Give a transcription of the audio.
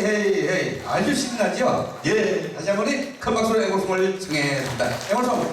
헤이 헤이 헤이. 아주 신나죠? 예. 다시 한 번이 큰 박수로 애국송을 청해 준다. 애국송